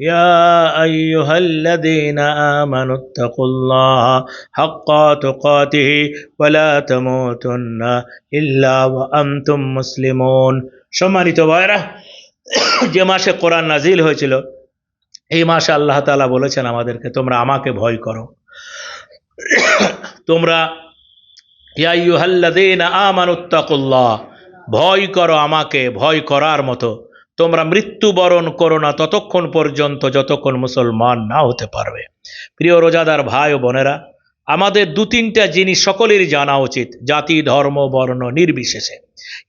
يا أيها الذين آمنوا اتقوا الله حق تقاته ولا تموتن إلا وأنتم مسلمون সম্মানিত ভাইরা যে মাসে কোরআন নাজিল হয়েছিল এই মাসে আল্লাহ তাআলা বলেছেন আমাদেরকে তোমরা আমাকে ভয় করো তোমরা ইয়া আইয়ুহাল্লাযীনা আমানুত্তাকুল্লাহ ভয় করো আমাকে ভয় করার মতো তোমরা মৃত্যুবরণ করো না ততক্ষণ পর্যন্ত যতক্ষণ মুসলমান না হতে পারবে। প্রিয় রোজাদার ভাই ও বোনেরা, আমাদের দু তিনটা জিনিস সকলেরই জানা উচিত, জাতি, ধর্ম, বর্ণ নির্বিশেষে।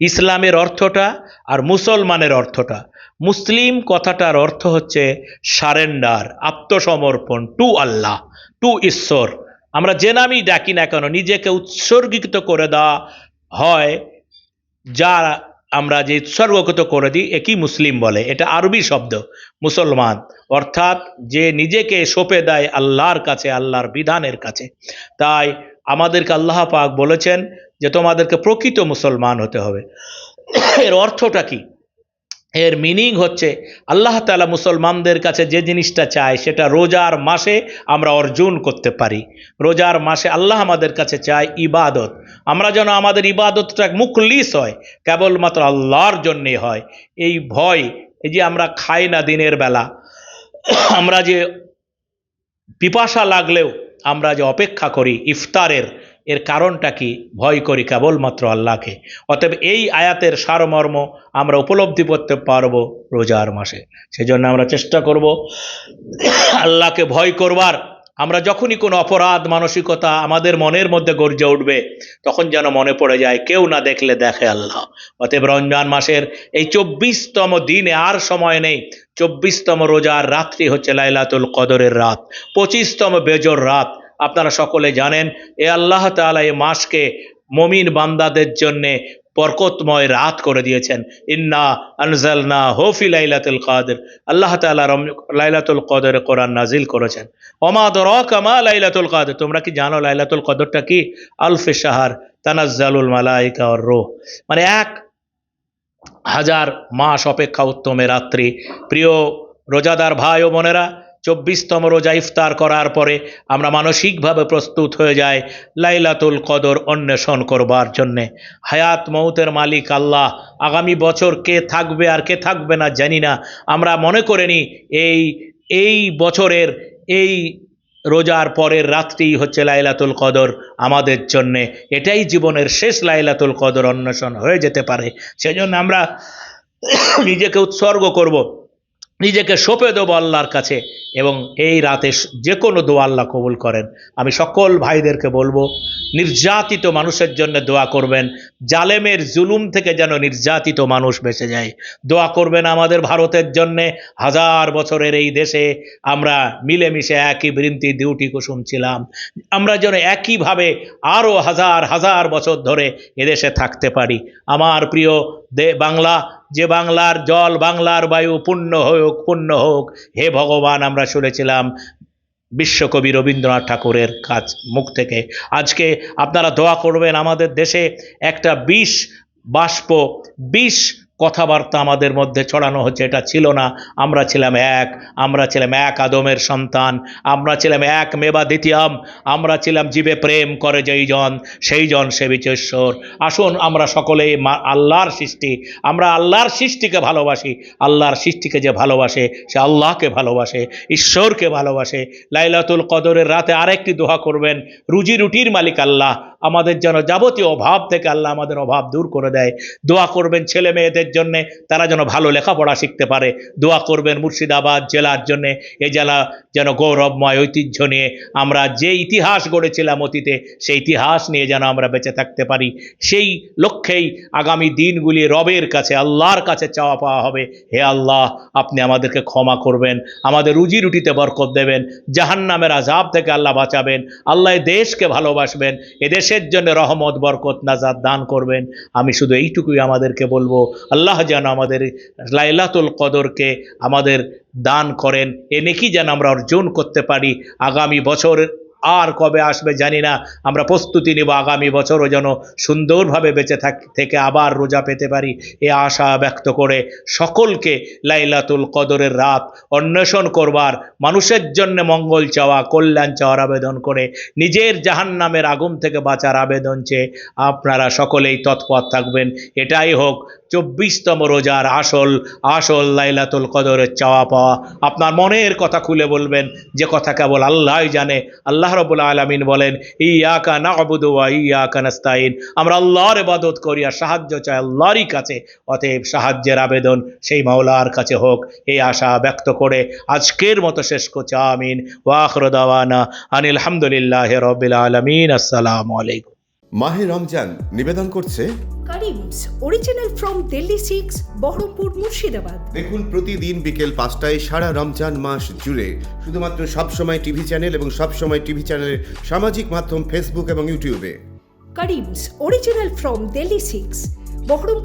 ইসলামের অর্থটা আর মুসলমানের অর্থটা। মুসলিম কথাটার অর্থ হচ্ছে সারেন্ডার, আত্মসমর্পণ, টু আল্লাহ, টু ঈশ্বর। আমরা যে নামই ডাকি না কেন, নিজেকে উৎসর্গিত করে দেওয়া হয় যা আমরা যে উৎসর্গকৃত করে দিই একই মুসলিম বলে? এটা আরবি শব্দ, মুসলমান। অর্থাৎ যে নিজেকে সঁপে দেয় আল্লাহর কাছে, আল্লাহর বিধানের কাছে। তাই আমাদেরকে আল্লাহ পাক বলেছেন যে তোমাদেরকে প্রকৃত মুসলমান হতে হবে। এর অর্থটা কি? এর মিনিং হচ্ছে আল্লাহ তালা মুসলমানদের কাছে যে জিনিসটা চায় সেটা রোজার মাসে আমরা অর্জন করতে পারি। রোজার মাসে আল্লাহ আমাদের কাছে চায় ইবাদত। আমরা যেন আমাদের ইবাদতটা মুখলিস হয়, কেবলমাত্র আল্লাহর জন্যে হয়। এই ভয়, এই যে আমরা খাই না দিনের বেলা, আমরা যে পিপাসা লাগলেও আমরা যে অপেক্ষা করি ইফতারের এর কারণটা কি? ভয় করি কেবলমাত্র আল্লাহকে। অতএব এই আয়াতের সারমর্ম আমরা উপলব্ধি করতে পারব রোজার মাসে। সেজন্য আমরা চেষ্টা করব আল্লাহকে ভয় করবার। আমরা যখনই কোনো অপরাধ, মানসিকতা আমাদের মনের মধ্যে গর্জে উঠবে, তখন যেন মনে পড়ে যায়, কেউ না দেখলে দেখে আল্লাহ। অতএব রমজান মাসের এই চব্বিশতম দিনে আর সময় নেই। চব্বিশতম রোজার রাত্রি হচ্ছে লাইলাতুল কদরের রাত, পঁচিশতম বেজর রাত। আপনারা সকলে জানেন, এ আল্লাহ তাআলা এই মাসকে মমিন বান্দাদের জন্যে বরকতময় রাত করে দিয়েছেন। ইন্না আনজালনা হোফি লাইলাতুল কাদের। আল্লাহ রম, লাইলাতুল কদরে কোরআন নাজিল করেছেন। ওমা দরকামা লাইলাতুল কাদের। তোমরা কি জানো লাইলাতুল কদরটা কি? আলফে শাহার, তানাজ্জালুল মালাইকা রোহ। মানে এক হাজার মাস অপেক্ষা উত্তমে রাত্রি। প্রিয় রোজাদার ভাই ও বোনেরা চব্বিশতম রোজা ইফতার করার পরে আমরা মানসিকভাবে প্রস্তুত হয়ে যাই লাইলাতুল কদর অন্বেষণ করবার জন্যে। হায়াত মৌতের মালিক আল্লাহ, আগামী বছর কে থাকবে আর কে থাকবে না জানি না। আমরা মনে করে নিই এই এই বছরের, এই রোজার পরের রাত্রি হচ্ছে লাইলাতুল কদর আমাদের জন্যে। এটাই জীবনের শেষ লাইলাতুল কদর অন্বেষণ হয়ে যেতে পারে। সেজন্য আমরা নিজেকে উৎসর্গ করব। নিজেকে সঁপে দেবো আল্লাহর কাছে এবং এই রাতে যে কোনো দোয়া আল্লাহ কবুল করেন। আমি সকল ভাইদেরকে বলব, নির্যাতিত মানুষের জন্য দোয়া করবেন জালেমের জুলুম থেকে যেন নির্যাতিত মানুষ বেঁচে যায়। দোয়া করবেন আমাদের ভারতের জন্যে, হাজার বছরের এই দেশে আমরা মিলেমিশে একই বৃন্তি ডিউটি কুসুম ছিলাম। আমরা যেন একইভাবে আরও হাজার হাজার বছর ধরে এদেশে থাকতে পারি। আমার প্রিয় দে, বাংলা, যে বাংলার জল, বাংলার বায়ু পূর্ণ হোক পূর্ণ হোক, হে ভগবান, আমরা শুনেছিলাম বিশ্বকবি রবীন্দ্রনাথ ঠাকুরের কাজ মুখ থেকে। আজকে আপনারা দোয়া করবেন আমাদের দেশে একটা বিষ বাষ্প, বিষ কথাবার্তা আমাদের মধ্যে ছড়ানো হচ্ছে, এটা ছিল না। আমরা ছিলাম এক, আমরা ছিলাম এক আদমের সন্তান, আমরা ছিলাম এক মেবা দ্বিতীয়াম, আমরা ছিলাম জীবে প্রেম করে যেই জন, সেই জন সে বিচেশ্বর। আসুন আমরা সকলেই আল্লাহর সৃষ্টি, আমরা আল্লাহর সৃষ্টিকে ভালোবাসি। আল্লাহর সৃষ্টিকে যে ভালোবাসে, সে আল্লাহকে ভালোবাসে, ঈশ্বরকে ভালোবাসে। লাইলাতুল কদরের রাতে আরেকটি দোয়া করবেন, রুজি রুটির মালিক আল্লাহ, আমাদের যেন যাবতীয় অভাব থেকে আল্লাহ আমাদের অভাব দূর করে দেয়। দোয়া করবেন ছেলে মেয়েদের জন্যে তারা যেন ভালো লেখাপড়া শিখতে পারে। দোয়া করবেন মুর্শিদাবাদ জেলার জন্যে, এ জেলা যেন গৌরবময় ঐতিহ্য নিয়ে। আমরা যে ইতিহাস গড়েছিলাম অতীতে, সেই ইতিহাস নিয়ে যেন আমরা বেঁচে থাকতে পারি। সেই লক্ষ্যেই আগামী দিনগুলি রবের কাছে, আল্লাহর কাছে চাওয়া পাওয়া হবে। হে আল্লাহ, আপনি আমাদেরকে ক্ষমা করবেন, আমাদের রুজি রুটিতে বরকত দেবেন, জাহান্নামের আজাব থেকে আল্লাহ বাঁচাবেন আল্লাহ দেশকে ভালোবাসবেন এ দেশের জন্য রহমত, বরকত নাজাদ দান করবেন। আমি শুধু এইটুকুই আমাদেরকে বলব। আল্লাহ যেন আমাদের লাইলাতুল কদরকে আমাদের দান করেন। এ নেকি যেন আমরা অর্জন করতে পারি আগামী বছর আর কবে আসবে জানি না। আমরা প্রস্তুতি নেব আগামী বছরও যেন সুন্দরভাবে বেঁচে থাক থেকে আবার রোজা পেতে পারি। এ আশা ব্যক্ত করে সকলকে লাইলাতুল কদরের রাত অন্বেষণ করবার, মানুষের জন্য মঙ্গল চাওয়া, কল্যাণ চাওয়ার আবেদন করে, নিজের জাহান্নামের আগুন থেকে বাঁচার আবেদন চেয়ে আপনারা সকলেই তৎপর থাকবেন। এটাই হোক চব্বিশতম রোজার আসল আসল লাইলাতুল কদরের চাওয়া পাওয়া। আপনার মনের কথা খুলে বলবেন, যে কথা কেবল আল্লাহই জানে। আল্লাহ রবুল আলমিন বলেন, ইয়াকা না অবুদু ইয়াকা নাস্তাইন আমরা আল্লাহর ইবাদত করি আর সাহায্য চাই আল্লাহরই কাছে। অতএব সাহায্যের আবেদন সেই মাওলার কাছে হোক। এই আশা ব্যক্ত করে আজকের মতো শেষ করছি। আমিন। ওয়াখর দাওয়ানা আনিল হামদুলিল্লাহ রবিল আলমিন। আসসালামু আলাইকুম। মাহে রমজান নিবেদন করছে Karim's original from Delhi six Baharampur Murshidabad. দেখুন প্রতিদিন বিকেল পাঁচটায় সারা রমজান মাস জুড়ে শুধুমাত্র সবসময় টিভি চ্যানেল এবং সবসময় টিভি চ্যানেলের সামাজিক মাধ্যম ফেসবুক এবং ইউটিউবে Karim's original from Delhi six Baharampur